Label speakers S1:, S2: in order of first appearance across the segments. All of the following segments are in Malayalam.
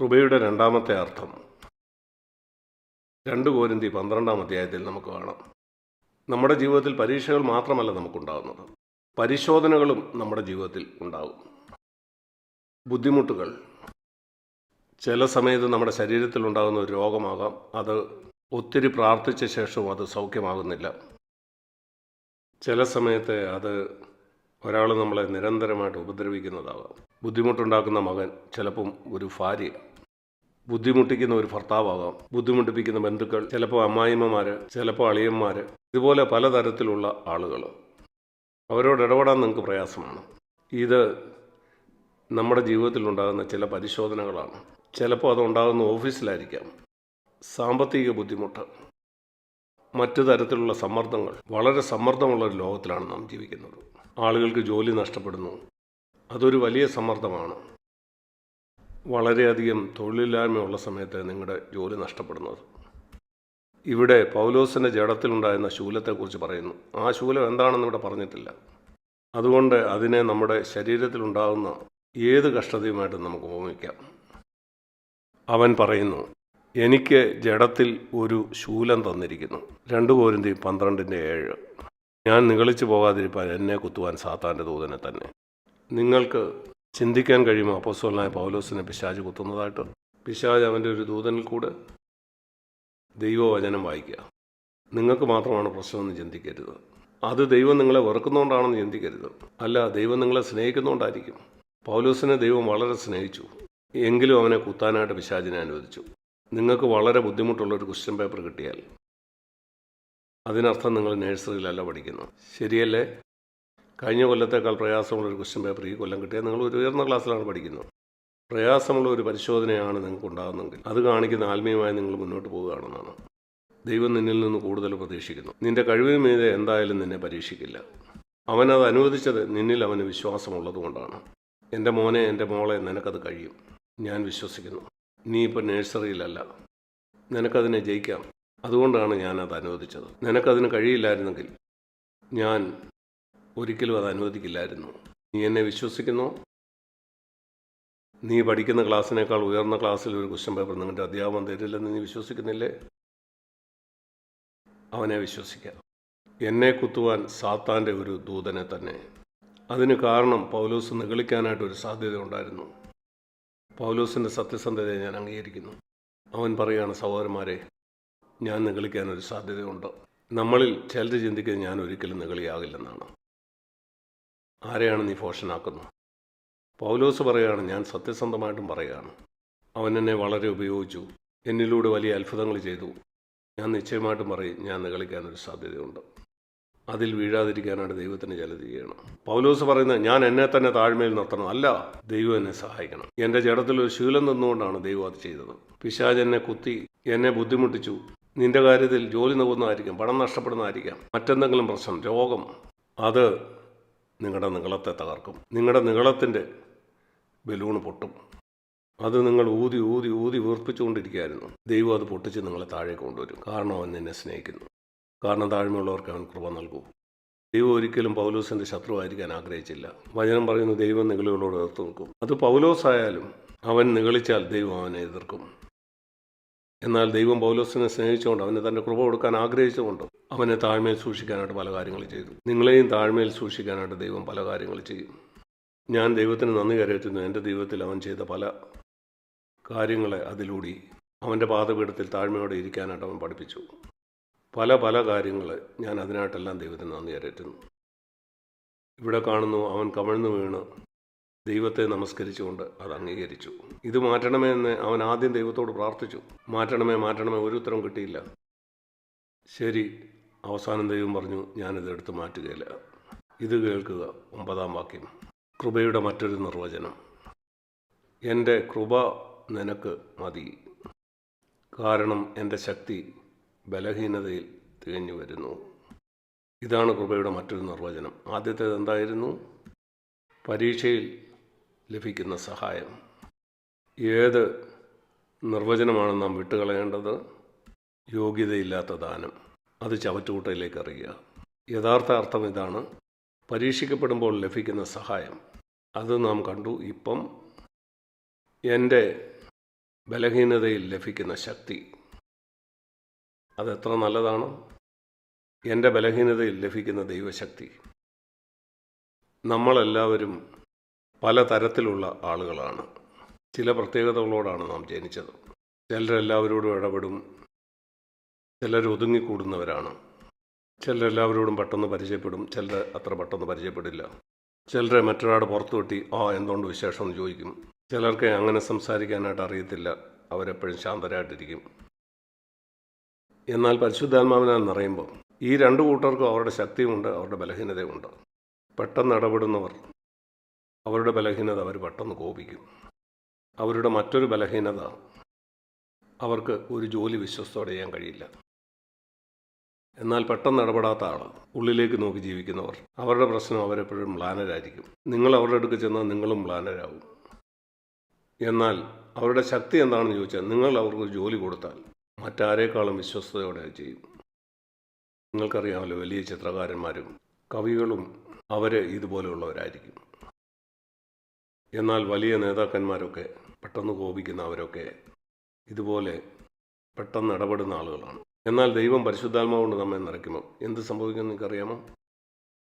S1: കൃപയുടെ രണ്ടാമത്തെ അർത്ഥം. രണ്ട് കോരിന്തി പന്ത്രണ്ടാം അധ്യായത്തിൽ നമുക്ക് കാണാം. നമ്മുടെ ജീവിതത്തിൽ പരീക്ഷകൾ മാത്രമല്ല നമുക്കുണ്ടാകുന്നത് പരിശോധനകളും നമ്മുടെ ജീവിതത്തിൽ ഉണ്ടാകും ബുദ്ധിമുട്ടുകൾ. ചില സമയത്ത് നമ്മുടെ ശരീരത്തിൽ ഉണ്ടാകുന്ന ഒരു രോഗമാകാം. അത് ഒത്തിരി പ്രാർത്ഥിച്ച ശേഷവും അത് സൗഖ്യമാകുന്നില്ല. ചില സമയത്ത് അത് ഒരാൾ നമ്മളെ നിരന്തരമായിട്ട് ഉപദ്രവിക്കുന്നതാകാം. ബുദ്ധിമുട്ടുണ്ടാക്കുന്ന മകൻ ചിലപ്പം ഒരു ഭാര്യ. ബുദ്ധിമുട്ടിക്കുന്ന ഒരു ഭർത്താവാകാം. ബുദ്ധിമുട്ടിപ്പിക്കുന്ന ബന്ധുക്കൾ ചിലപ്പോൾ അമ്മായിമ്മമാർ ചിലപ്പോൾ അളിയന്മാർ ഇതുപോലെ പലതരത്തിലുള്ള ആളുകൾ അവരോട് ഇടപെടാൻ നിങ്ങൾക്ക് പ്രയാസമാണ്. ഇത് നമ്മുടെ ജീവിതത്തിൽ ഉണ്ടാകുന്ന ചില പരിശോധനകളാണ്. ചിലപ്പോൾ അതുണ്ടാകുന്ന ഓഫീസിലായിരിക്കാം. സാമ്പത്തിക ബുദ്ധിമുട്ട് മറ്റു തരത്തിലുള്ള സമ്മർദ്ദങ്ങൾ. വളരെ സമ്മർദ്ദമുള്ള ഒരു ലോകത്തിലാണ് നാം ജീവിക്കുന്നത്. ആളുകൾക്ക് ജോലി നഷ്ടപ്പെടുന്നു. അതൊരു വലിയ സമ്മർദ്ദമാണ്. വളരെയധികം തൊഴിലില്ലായ്മയുള്ള സമയത്ത് നിങ്ങളുടെ ജോലി നഷ്ടപ്പെടുന്നത്. ഇവിടെ പൗലോസിന്റെ ജഡത്തിലുണ്ടായിരുന്ന ശൂലത്തെക്കുറിച്ച് പറയുന്നു. ആ ശൂലം എന്താണെന്ന് ഇവിടെ പറഞ്ഞിട്ടില്ല. അതുകൊണ്ട് അതിനെ നമ്മുടെ ശരീരത്തിലുണ്ടാകുന്ന ഏത് കഷ്ടതയുമായിട്ടും നമുക്ക് ഉപമിക്കാം. അവൻ പറയുന്നു എനിക്ക് ജഡത്തിൽ ഒരു ശൂലം തന്നിരിക്കുന്നു. രണ്ട് കോരിന്തി പന്ത്രണ്ടിന്റെ ഏഴ്. ഞാൻ നിഗളിച്ചു പോകാതിരിപ്പാൻ എന്നെ കുത്തുവാൻ സാത്താന്റെ ദൂതനെ തന്നെ. നിങ്ങൾക്ക് ചിന്തിക്കാൻ കഴിയുമോ? അപ്പോസ്വലനായ പൗലോസിനെ പിശാജ് കുത്തുന്നതായിട്ട്? പിശാജ് അവന്റെ ഒരു ദൂതനിൽ കൂടെ ദൈവവചനം വായിക്കുക. നിങ്ങൾക്ക് മാത്രമാണ് പ്രശ്നമെന്ന് ചിന്തിക്കരുത്. അത് ദൈവം നിങ്ങളെ വെറുക്കുന്നതുകൊണ്ടാണെന്ന് ചിന്തിക്കരുത്. അല്ല ദൈവം നിങ്ങളെ സ്നേഹിക്കുന്നതുകൊണ്ടായിരിക്കും പൗലോസിനെ ദൈവം വളരെ സ്നേഹിച്ചു. എങ്കിലും അവനെ കുത്താനായിട്ട് പിശാചിനെ അനുവദിച്ചു. നിങ്ങൾക്ക് വളരെ ബുദ്ധിമുട്ടുള്ള ഒരു ക്വസ്റ്റ്യൻ പേപ്പർ കിട്ടിയാൽ. അതിനർത്ഥം നിങ്ങൾ നേഴ്സറിയിലല്ല പഠിക്കുന്നു ശരിയല്ലേ? കഴിഞ്ഞ കൊല്ലത്തേക്കാൾ പ്രയാസമുള്ള ഒരു ക്വസ്റ്റ്യൻ പേപ്പർ ഈ കൊല്ലം കിട്ടിയാൽ നിങ്ങൾ ഒരു ഉയർന്ന ക്ലാസ്സിലാണ് പഠിക്കുന്നത്. പ്രയാസമുള്ള ഒരു പരിശോധനയാണ് നിങ്ങൾക്ക് ഉണ്ടാകുന്നതെങ്കിൽ അത് കാണിക്കുന്ന ആത്മീയമായി നിങ്ങൾ മുന്നോട്ട് പോവുകയാണെന്നാണ് ദൈവം നിന്നിൽ നിന്ന് കൂടുതൽ പ്രതീക്ഷിക്കുന്നു. നിന്റെ കഴിവിന് മീതെ എന്തായാലും നിന്നെ പരീക്ഷിക്കില്ല. അവനത് അനുവദിച്ചത് നിന്നിൽ അവന് വിശ്വാസമുള്ളതുകൊണ്ടാണ് എന്റെ മോനെ എന്റെ മോളെ നിനക്കത് കഴിയും. ഞാൻ വിശ്വസിക്കുന്നു. നീ ഇപ്പം നേഴ്സറിയിലല്ല. നിനക്കതിനെ ജയിക്കാം. അതുകൊണ്ടാണ് ഞാനത് അനുവദിച്ചത്. നിനക്കതിന് കഴിയില്ലായിരുന്നെങ്കിൽ ഞാൻ ഒരിക്കലും അത് അനുവദിക്കില്ലായിരുന്നു. നീ എന്നെ വിശ്വസിക്കുന്നു. നീ പഠിക്കുന്ന ക്ലാസ്സിനേക്കാൾ ഉയർന്ന ക്ലാസ്സിൽ ഒരു ക്വസ്റ്റ്യൻ പേപ്പർ നിങ്ങളുടെ അധ്യാപനം തരില്ലെന്ന് നീ വിശ്വസിക്കുന്നില്ലേ? അവനെ വിശ്വസിക്കാം. എന്നെ കുത്തുവാൻ സാത്താന്റെ ഒരു ദൂതനെ തന്നെ. അതിന് കാരണം പൗലോസ് നിഗളിക്കാനായിട്ട് ഒരു സാധ്യത ഉണ്ടായിരുന്നു. പൗലോസിന്റെ സത്യസന്ധതയെ ഞാൻ അംഗീകരിക്കുന്നു. അവൻ പറയുകയാണ് സഹോദരന്മാരെ ഞാൻ നിഗളിക്കാനൊരു സാധ്യതയുണ്ട്. നമ്മളിൽ ചിലർ ചിന്തിക്കുന്നത് ഞാൻ ഒരിക്കലും നിഗളിയാകില്ലെന്നാണ്. ആരെയാണ് നീ ഫോഷനാക്കുന്നത് പൗലോസ് പറയുകയാണ് ഞാൻ സത്യസന്ധമായിട്ടും പറയുകയാണ്. അവൻ എന്നെ വളരെ ഉപയോഗിച്ചു. എന്നിലൂടെ വലിയ അത്ഭുതങ്ങൾ ചെയ്തു. ഞാൻ നിശ്ചയമായിട്ടും പറയും ഞാൻ നികളിക്കാനൊരു സാധ്യതയുണ്ട്. അതിൽ വീഴാതിരിക്കാനാണ് ദൈവത്തിന് ചിലത് ചെയ്യണം. പൗലോസ് പറയുന്നത് ഞാൻ എന്നെ തന്നെ താഴ്മയിൽ നിർത്തണം. അല്ല ദൈവം എന്നെ സഹായിക്കണം. എന്റെ ജഡത്തിൽ ഒരു ശീലം നിന്നുകൊണ്ടാണ് ദൈവം അത് ചെയ്തത്. പിശാജ് എന്നെ കുത്തി എന്നെ ബുദ്ധിമുട്ടിച്ചു. നിന്റെ കാര്യത്തിൽ ജോലി നൽകുന്നതായിരിക്കാം പണം നഷ്ടപ്പെടുന്നതായിരിക്കാം. മറ്റെന്തെങ്കിലും പ്രശ്നം രോഗം അത് നിങ്ങളുടെ നിങ്ങളത്തെ തകർക്കും. നിങ്ങളുടെ നിങ്ങളത്തിന്റെ ബലൂണ് പൊട്ടും. അത് നിങ്ങൾ ഊതി ഊതി ഊതി വീർപ്പിച്ചുകൊണ്ടിരിക്കുകയായിരുന്നു. ദൈവം അത് പൊട്ടിച്ച് നിങ്ങളെ താഴെ കൊണ്ടുവരും. കാരണം അവൻ നിന്നെ സ്നേഹിക്കുന്നു. കാരണം താഴ്മയുള്ളവർക്ക് അവൻ കൃപ നൽകൂ. ദൈവം ഒരിക്കലും പൗലോസിന്റെ ശത്രുവായിരിക്കാൻ ആഗ്രഹിച്ചില്ല. വചനം പറയുന്നു ദൈവം നിഗളികളോട് എതിർത്ത് നിൽക്കും. അത് പൗലോസായാലും അവൻ നികളിച്ചാൽ ദൈവം അവനെ എതിർക്കും. എന്നാൽ ദൈവം പൗലോസിനെ സ്നേഹിച്ചുകൊണ്ട് അവന് തന്റെ കൃപ കൊടുക്കാൻ ആഗ്രഹിച്ചുകൊണ്ട് അവനെ താഴ്മയിൽ സൂക്ഷിക്കാനായിട്ട് പല കാര്യങ്ങൾ ചെയ്തു. നിങ്ങളെയും താഴ്മയിൽ സൂക്ഷിക്കാനായിട്ട് ദൈവം പല കാര്യങ്ങൾ ചെയ്യും. ഞാൻ ദൈവത്തിന് നന്ദി കരയറ്റുന്നു. എന്റെ ദൈവത്തിൽ അവൻ ചെയ്ത പല കാര്യങ്ങളെ അതിലൂടെ അവന്റെ പാതപീഠത്തിൽ താഴ്മയോടെ ഇരിക്കാനായിട്ട് അവൻ പഠിപ്പിച്ചു. പല പല കാര്യങ്ങൾ ഞാൻ അതിനായിട്ടെല്ലാം ദൈവത്തിന് നന്ദി കരയറ്റുന്നു. ഇവിടെ കാണുന്നു അവൻ കമഴ്ന്നു വീണ് ദൈവത്തെ നമസ്കരിച്ചുകൊണ്ട് അത് അംഗീകരിച്ചു. ഇത് മാറ്റണമേ എന്ന് അവൻ ആദ്യം ദൈവത്തോട് പ്രാർത്ഥിച്ചു. മാറ്റണമേ മാറ്റണമേ ഒരു ഉത്തരം കിട്ടിയില്ല. ശരി അവസാനം ദൈവം പറഞ്ഞു ഞാനിത് എടുത്ത് മാറ്റുകയില്ല. ഇത് കേൾക്കുക ഒമ്പതാം വാക്യം. കൃപയുടെ മറ്റൊരു നിർവചനം. എന്റെ കൃപ നിനക്ക് മതി. കാരണം എന്റെ ശക്തി ബലഹീനതയിൽ തികഞ്ഞു വരുന്നു. ഇതാണ് കൃപയുടെ മറ്റൊരു നിർവചനം. ആദ്യത്തേത് എന്തായിരുന്നു? പരീക്ഷയിൽ ലഭിക്കുന്ന സഹായം. ഏത് നിർവചനമാണ് നാം വിട്ടുകളയേണ്ടത്? യോഗ്യതയില്ലാത്ത ദാനം. അത് ചവറ്റുകൂട്ടയിലേക്ക് അറിയുക. യഥാർത്ഥ അർത്ഥം ഇതാണ്. പരീക്ഷിക്കപ്പെടുമ്പോൾ ലഭിക്കുന്ന സഹായം. അത് നാം കണ്ടു ഇപ്പം. എന്റെ ബലഹീനതയിൽ ലഭിക്കുന്ന ശക്തി. അതെത്ര നല്ലതാണ്? എന്റെ ബലഹീനതയിൽ ലഭിക്കുന്ന ദൈവശക്തി. നമ്മളെല്ലാവരും പല തരത്തിലുള്ള ആളുകളാണ്. ചില പ്രത്യേകതകളോടാണ് നാം ജനിച്ചത്. ചിലരെല്ലാവരോടും ഇടപെടും. ചിലർ ഒതുങ്ങിക്കൂടുന്നവരാണ്. ചിലരെല്ലാവരോടും പെട്ടെന്ന് പരിചയപ്പെടും. ചിലർ അത്ര പെട്ടെന്ന് പരിചയപ്പെടില്ല. ചിലരെ മറ്റൊരാൾ പുറത്തു കിട്ടി ആ എന്തുകൊണ്ട് വിശേഷം? എന്ന് ചോദിക്കും. ചിലർക്ക് അങ്ങനെ സംസാരിക്കാനായിട്ട് അറിയത്തില്ല. അവരെപ്പോഴും ശാന്തരായിട്ടിരിക്കും. എന്നാൽ പരിശുദ്ധാത്മാവിനാൽ നിറയുമ്പോൾ ഈ രണ്ട് കൂട്ടർക്കും അവരുടെ ശക്തിയുമുണ്ട് അവരുടെ ബലഹീനതയുമുണ്ട്. പെട്ടെന്ന് ഇടപെടുന്നവർ അവരുടെ ബലഹീനത അവർ പെട്ടെന്ന് കോപിക്കും. അവരുടെ മറ്റൊരു ബലഹീനത അവർക്ക് ഒരു ജോലി വിശ്വസ്തോടെ ചെയ്യാൻ കഴിയില്ല. എന്നാൽ പെട്ടെന്ന് ഇടപെടാത്ത ആൾ ഉള്ളിലേക്ക് നോക്കി ജീവിക്കുന്നവർ അവരുടെ പ്രശ്നം അവരെപ്പോഴും മ്ലാനരായിരിക്കും. നിങ്ങൾ അവരുടെ അടുക്ക് ചെന്നാൽ നിങ്ങളും മ്ലാനരാകും എന്നാൽ അവരുടെ ശക്തി എന്താണെന്ന് ചോദിച്ചാൽ നിങ്ങൾ അവർക്ക് ജോലി കൊടുത്താൽ മറ്റാരേക്കാളും വിശ്വസ്തയോടെ ചെയ്യും. നിങ്ങൾക്കറിയാമല്ലോ വലിയ ചിത്രകാരന്മാരും കവികളും അവർ ഇതുപോലെയുള്ളവരായിരിക്കും. എന്നാൽ വലിയ നേതാക്കന്മാരൊക്കെ പെട്ടെന്ന് കോപിക്കുന്ന അവരൊക്കെ ഇതുപോലെ പെട്ടെന്ന് ഇടപെടുന്ന ആളുകളാണ്. എന്നാൽ ദൈവം പരിശുദ്ധാത്മാവ് കൊണ്ട് നമ്മെ നിറയ്ക്കുമോ എന്ത് സംഭവിക്കുമെന്ന് നിങ്ങൾക്കറിയാമോ?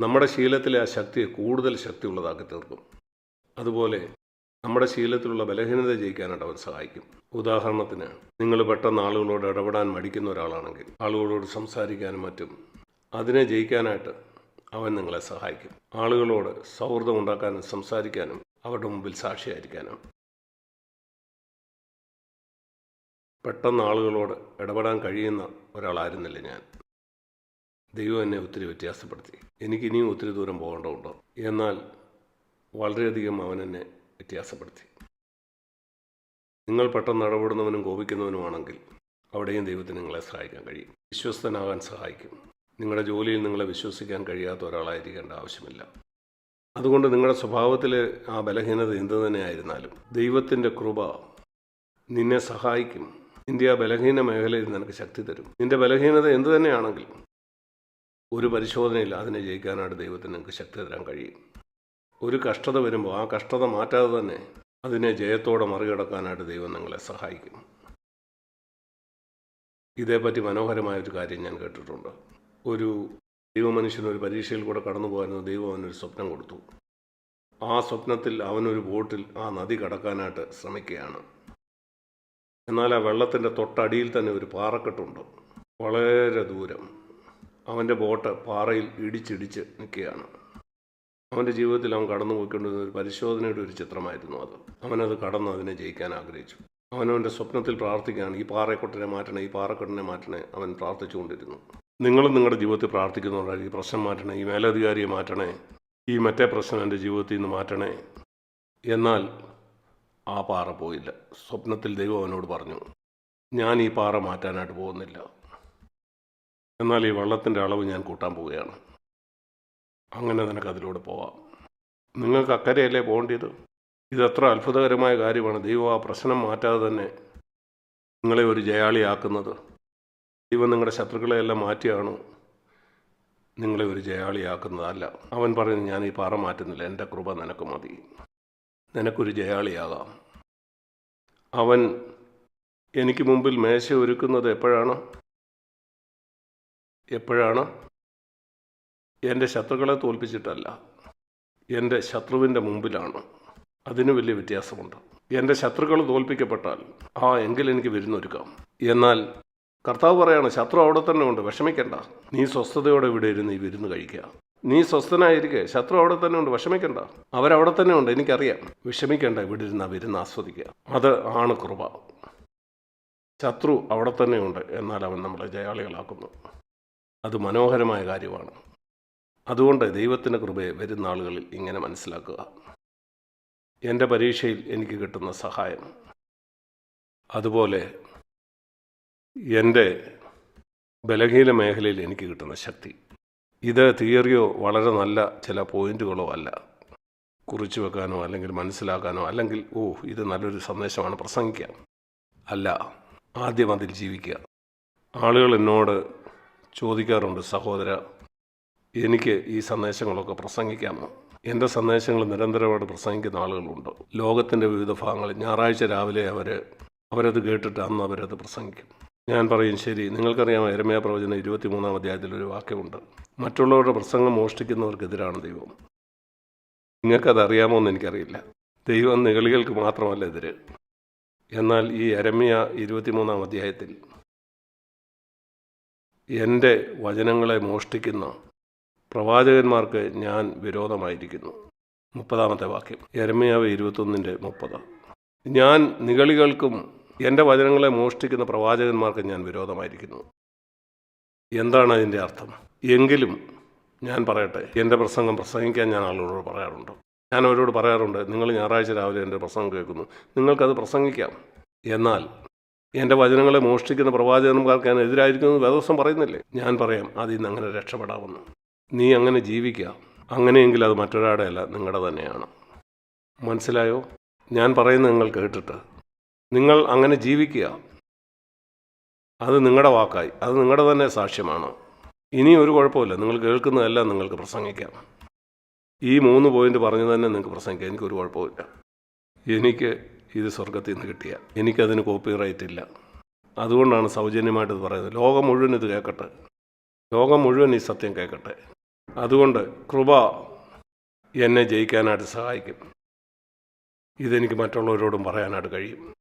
S1: നമ്മുടെ ശീലത്തിലെ ആ ശക്തിയെ കൂടുതൽ ശക്തിയുള്ളതാക്കി തീർക്കും. അതുപോലെ നമ്മുടെ ശീലത്തിലുള്ള ബലഹീനത ജയിക്കാനായിട്ട് അവൻ സഹായിക്കും. ഉദാഹരണത്തിന് നിങ്ങൾ പെട്ടെന്ന് ആളുകളോട് ഇടപെടാൻ മടിക്കുന്ന ഒരാളാണെങ്കിൽ ആളുകളോട് സംസാരിക്കാനും മറ്റും അതിനെ ജയിക്കാനായിട്ട് അവൻ നിങ്ങളെ സഹായിക്കും. ആളുകളോട് സൗഹൃദം ഉണ്ടാക്കാനും സംസാരിക്കാനും അവരുടെ മുമ്പിൽ സാക്ഷിയായിരിക്കാനാണ്. പെട്ടെന്ന് ആളുകളോട് ഇടപെടാൻ കഴിയുന്ന ഒരാളായിരുന്നില്ല ഞാൻ. ദൈവം എന്നെ ഒത്തിരി വ്യത്യാസപ്പെടുത്തി. എനിക്ക് ഇനിയും ഒത്തിരി ദൂരം പോകേണ്ടതുണ്ടോ? എന്നാൽ വളരെയധികം അവൻ എന്നെ വ്യത്യാസപ്പെടുത്തി. നിങ്ങൾ പെട്ടെന്ന് ഇടപെടുന്നവനും കോപിക്കുന്നവനുമാണെങ്കിൽ അവിടെയും ദൈവത്തിന് നിങ്ങളെ സഹായിക്കാൻ കഴിയും. വിശ്വസ്തനാകാൻ സഹായിക്കും. നിങ്ങളുടെ ജോലിയിൽ നിങ്ങളെ വിശ്വസിക്കാൻ കഴിയാത്ത ഒരാളായിരിക്കേണ്ട ആവശ്യമില്ല. അതുകൊണ്ട് നിങ്ങളുടെ സ്വഭാവത്തിലെ ആ ബലഹീനത എന്തു തന്നെയായിരുന്നാലും ദൈവത്തിന്റെ കൃപ നിന്നെ സഹായിക്കും. നിന്റെ ആ ബലഹീന മേഖലയിൽ നിനക്ക് ശക്തി തരും. നിന്റെ ബലഹീനത എന്തു തന്നെയാണെങ്കിലും ഒരു പരിശോധനയിൽ അതിനെ ജയിക്കാനായിട്ട് ദൈവത്തിന് നിങ്ങൾക്ക് ശക്തി തരാൻ കഴിയും. ഒരു കഷ്ടത വരുമ്പോൾ ആ കഷ്ടത മാറ്റാതെ തന്നെ അതിനെ ജയത്തോടെ മറികടക്കാനായിട്ട് ദൈവം നിങ്ങളെ സഹായിക്കും. ഇതേപ്പറ്റി മനോഹരമായ ഒരു കാര്യം ഞാൻ കേട്ടിട്ടുണ്ട്. ഒരു ദൈവമനുഷ്യൻ ഒരു പരീക്ഷയിൽ കൂടെ കടന്നു പോകാനും ദൈവം അവനൊരു സ്വപ്നം കൊടുത്തു. ആ സ്വപ്നത്തിൽ അവനൊരു ബോട്ടിൽ ആ നദി കടക്കാനായിട്ട് ശ്രമിക്കുകയാണ്. എന്നാൽ ആ വെള്ളത്തിന്റെ തൊട്ടടിയിൽ തന്നെ ഒരു പാറക്കെട്ടുണ്ട്. വളരെ ദൂരം അവന്റെ ബോട്ട് പാറയിൽ ഇടിച്ചിടിച്ച് നിൽക്കുകയാണ്. അവന്റെ ജീവിതത്തിൽ അവൻ കടന്നു പോയിക്കൊണ്ടിരുന്ന ഒരു പരിശോധനയുടെ ഒരു ചിത്രമായിരുന്നു അത്. അവനത് കടന്ന് അതിനെ ജയിക്കാൻ ആഗ്രഹിച്ചു. അവനവന്റെ സ്വപ്നത്തിൽ പ്രാർത്ഥിക്കുകയാണ്. ഈ പാറക്കൊട്ടനെ മാറ്റണേ ഈ പാറക്കെട്ടിനെ മാറ്റണേ അവൻ പ്രാർത്ഥിച്ചുകൊണ്ടിരുന്നു. നിങ്ങളും നിങ്ങളുടെ ജീവിതത്തിൽ പ്രാർത്ഥിക്കുന്നുണ്ടായി ഈ പ്രശ്നം മാറ്റണേ ഈ മേലധികാരിയെ മാറ്റണേ ഈ മറ്റേ പ്രശ്നം എന്റെ ജീവിതത്തിൽ നിന്ന് മാറ്റണേ. എന്നാൽ ആ പാറ പോയില്ല. സ്വപ്നത്തിൽ ദൈവം അവനോട് പറഞ്ഞു ഞാൻ ഈ പാറ മാറ്റാനായിട്ട് പോകുന്നില്ല. എന്നാൽ ഈ വെള്ളത്തിന്റെ അളവ് ഞാൻ കൂട്ടാൻ പോവുകയാണ്. അങ്ങനെ നിനക്ക് അതിലൂടെ പോവാം. നിങ്ങൾക്ക് അക്കരയല്ലേ പോകേണ്ടത്? ഇതത്ര അത്ഭുതകരമായ കാര്യമാണ് ദൈവം ആ പ്രശ്നം മാറ്റാതെ തന്നെ നിങ്ങളെ ഒരു ജയാളിയാക്കുന്നത്. ദൈവം നിങ്ങളുടെ ശത്രുക്കളെയെല്ലാം മാറ്റിയാണ് നിങ്ങളെ ഒരു ജയാളിയാക്കുന്നതല്ല. അവൻ പറയുന്നു ഞാൻ ഈ പാറ മാറ്റുന്നില്ല എന്റെ കൃപ നിനക്ക് മതി. നിനക്കൊരു ജയാളിയാകാം. അവൻ എനിക്ക് മുമ്പിൽ മേശ ഒരുക്കുന്നത് എപ്പോഴാണ്? എപ്പോഴാണ്? എന്റെ ശത്രുക്കളെ തോൽപ്പിച്ചിട്ടല്ല എന്റെ ശത്രുവിന്റെ മുമ്പിലാണ്. അതിന് വലിയ വ്യത്യാസമുണ്ട്. എന്റെ ശത്രുക്കൾ തോൽപ്പിക്കപ്പെട്ടാൽ ആ എങ്കിൽ എനിക്ക് വിരുന്നൊരുക്കാം. എന്നാൽ കർത്താവ് പറയാണ് ശത്രു അവിടെ തന്നെ ഉണ്ട് വിഷമിക്കണ്ട. നീ സ്വസ്ഥതയോടെ ഇവിടെ ഇരുന്ന് ഈ വിരുന്ന് കഴിക്കുക. നീ സ്വസ്ഥനായിരിക്കെ ശത്രു അവിടെ തന്നെ ഉണ്ട് വിഷമിക്കണ്ട. അവരവിടെ തന്നെ ഉണ്ട് എനിക്കറിയാം. വിഷമിക്കണ്ട ഇവിടെ ഇരുന്ന് വിരുന്ന് ആസ്വദിക്കുക. അത് ആണ് കൃപ. ശത്രു അവിടെ തന്നെയുണ്ട് എന്നാൽ അവൻ നമ്മളെ ജയാളികളാക്കുന്നു. അത് മനോഹരമായ കാര്യമാണ്. അതുകൊണ്ട് ദൈവത്തിന്റെ കൃപയെ വരുന്ന ആളുകളിൽ ഇങ്ങനെ മനസ്സിലാക്കുക. എന്റെ പരീക്ഷയിൽ എനിക്ക് കിട്ടുന്ന സഹായം. അതുപോലെ എന്റെ ബലഹീന മേഖലയിൽ എനിക്ക് കിട്ടുന്ന ശക്തി. ഇത് തിയറിയോ വളരെ നല്ല ചില പോയിന്റുകളോ അല്ല. കുറിച്ചു വെക്കാനോ അല്ലെങ്കിൽ മനസ്സിലാക്കാനോ അല്ലെങ്കിൽ ഓ ഇത് നല്ലൊരു സന്ദേശമാണ് പ്രസംഗിക്കാം അല്ല ആദ്യം അതിൽ ജീവിക്കുക. ആളുകൾ എന്നോട് ചോദിക്കാറുണ്ട് സഹോദര എനിക്ക് ഈ സന്ദേശങ്ങളൊക്കെ പ്രസംഗിക്കാമോ? എന്റെ സന്ദേശങ്ങൾ നിരന്തരമായിട്ട് പ്രസംഗിക്കുന്ന ആളുകളുണ്ട്. ലോകത്തിന്റെ വിവിധ ഭാഗങ്ങളിൽ ഞായറാഴ്ച രാവിലെ അവർ അവരത് കേട്ടിട്ട് അന്ന് അവരത് പ്രസംഗിക്കും. ഞാൻ പറയും ശരി. നിങ്ങൾക്കറിയാം എരമയ പ്രവചനം ഇരുപത്തിമൂന്നാം അധ്യായത്തിൽ ഒരു വാക്യമുണ്ട്. മറ്റുള്ളവരുടെ പ്രസംഗം മോഷ്ടിക്കുന്നവർക്കെതിരാണ് ദൈവം. നിങ്ങൾക്കത് അറിയാമോ എന്ന് എനിക്കറിയില്ല. ദൈവം നികളികൾക്ക് മാത്രമല്ല എതിര്. എന്നാൽ ഈ എരമ്യ ഇരുപത്തിമൂന്നാം അധ്യായത്തിൽ എന്റെ വചനങ്ങളെ മോഷ്ടിക്കുന്ന പ്രവാചകന്മാർക്ക് ഞാൻ വിരോധമായിരിക്കുന്നു. മുപ്പതാമത്തെ വാക്യം. എരമയാവ് ഇരുപത്തൊന്നിന്റെ മുപ്പത്. ഞാൻ നികളികൾക്കും എന്റെ വചനങ്ങളെ മോഷ്ടിക്കുന്ന പ്രവാചകന്മാർക്ക് ഞാൻ വിരോധമായിരിക്കുന്നു. എന്താണ് അതിന്റെ അർത്ഥം? എങ്കിലും ഞാൻ പറയട്ടെ എന്റെ പ്രസംഗം പ്രസംഗിക്കാൻ ഞാൻ ആളുകളോട് പറയാറുണ്ട്. ഞാൻ അവരോട് പറയാറുണ്ട് നിങ്ങൾ ഞായറാഴ്ച രാവിലെ എന്റെ പ്രസംഗം കേൾക്കുന്നു. നിങ്ങൾക്കത് പ്രസംഗിക്കാം. എന്നാൽ എന്റെ വചനങ്ങളെ മോഷ്ടിക്കുന്ന പ്രവാചകന്മാർക്ക് ഞാൻ എതിരായിരിക്കുന്നു വേദോസം പറയുന്നില്ലേ? ഞാൻ പറയാം അതിൽ നിന്ന് അങ്ങനെ രക്ഷപ്പെടാമെന്ന്. നീ അങ്ങനെ ജീവിക്കുക. അങ്ങനെയെങ്കിൽ അത് മറ്റൊരാളുടെ അല്ല നിങ്ങളുടെ തന്നെയാണ്. മനസ്സിലായോ? ഞാൻ പറയുന്നത് നിങ്ങൾ കേട്ടിട്ട് നിങ്ങൾ അങ്ങനെ ജീവിക്കുക. അത് നിങ്ങളുടെ വാക്കായി. അത് നിങ്ങളുടെ തന്നെ സാക്ഷ്യമാണ്. ഇനി ഒരു കുഴപ്പമില്ല. നിങ്ങൾ കേൾക്കുന്നതെല്ലാം നിങ്ങൾക്ക് പ്രസംഗിക്കാം. ഈ മൂന്ന് പോയിന്റ് പറഞ്ഞു തന്നെ നിങ്ങൾക്ക് പ്രസംഗിക്കാം. എനിക്കൊരു കുഴപ്പമില്ല. എനിക്ക് ഇത് സ്വർഗത്തിൽ നിന്ന് കിട്ടിയ. എനിക്കതിന് കോപ്പി റൈറ്റ് ഇല്ല. അതുകൊണ്ടാണ് സൗജന്യമായിട്ട് പറയുന്നത്. ലോകം മുഴുവൻ ഇത് കേൾക്കട്ടെ. ലോകം മുഴുവൻ ഈ സത്യം കേൾക്കട്ടെ. അതുകൊണ്ട് കൃപ എന്നെ ജയിക്കാനായിട്ട് സഹായിക്കും. ഇതെനിക്ക് മറ്റുള്ളവരോടും പറയാനായിട്ട് കഴിയും.